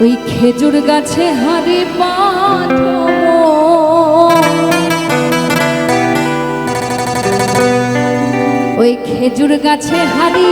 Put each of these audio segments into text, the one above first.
ওই খেজুর গাছে হারে ওই খেজুর গাছে হারি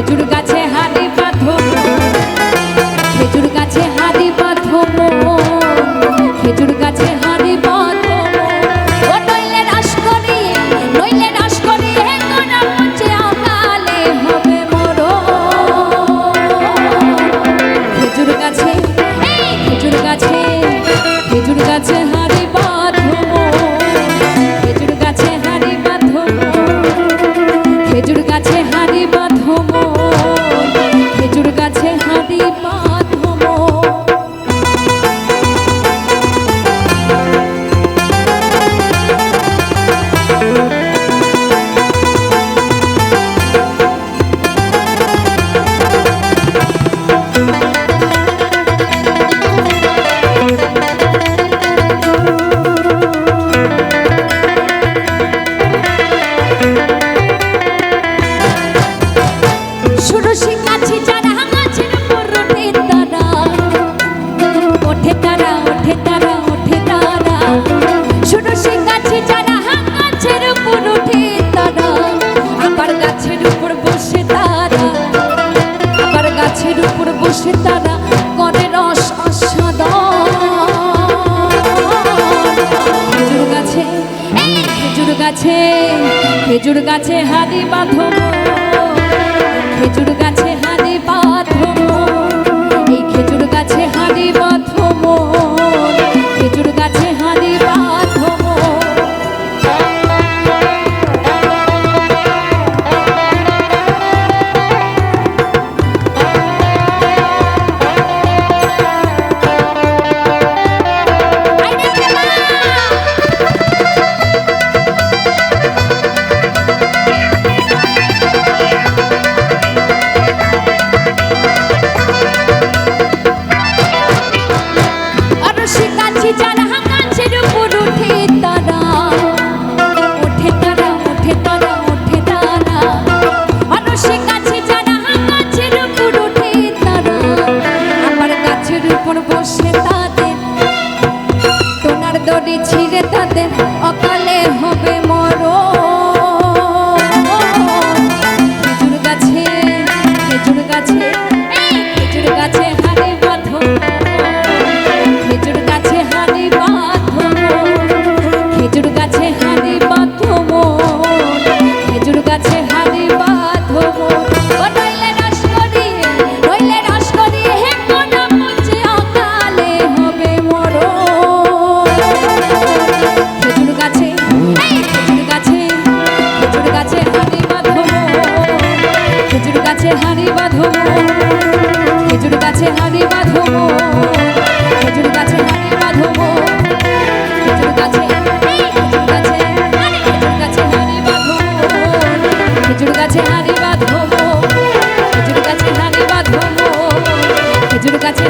খেজুর গাছে বসে তারা, করে রস খেজুর গাছে খেজুর গাছে খেজুর গাছে হাড়ি পাথর খেজুর গাছে হাড়ি বাঁধব এই খেজুর গাছে হাড়ি বাঁধব ছিঁড়ে তাদের। অকালে হবে মরণ গাছে হাড়ি বাঁধো খেজুর গাছে হাড়ি বাঁধো খেজুর গাছে হাড়ি বাঁধো খেজুর গাছে, খেজুর খেজুর গাছে বাঁধো খেজুর গাছে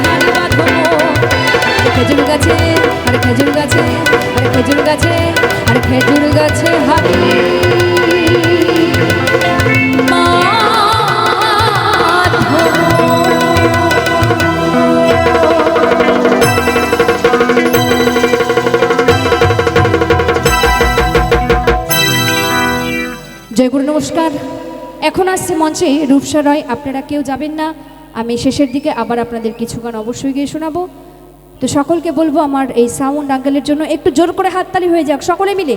খেজুর গাছে আরে খেজুর গাছে গাছে, আরে গাছে জয়গুরু নমস্কার। এখন আসছে মঞ্চে। রূপসা রয়, আপনারা কেউ যাবেন না। আমি শেষের দিকে আবার আপনাদের কিছু গান অবশ্যই গিয়ে শোনাবো। তো সকলকে বলব, আমার এই সাউন্ড আঙ্কেলের জন্য একটু জোর করে হাততালি হয়ে যাক। সকলে মিলে।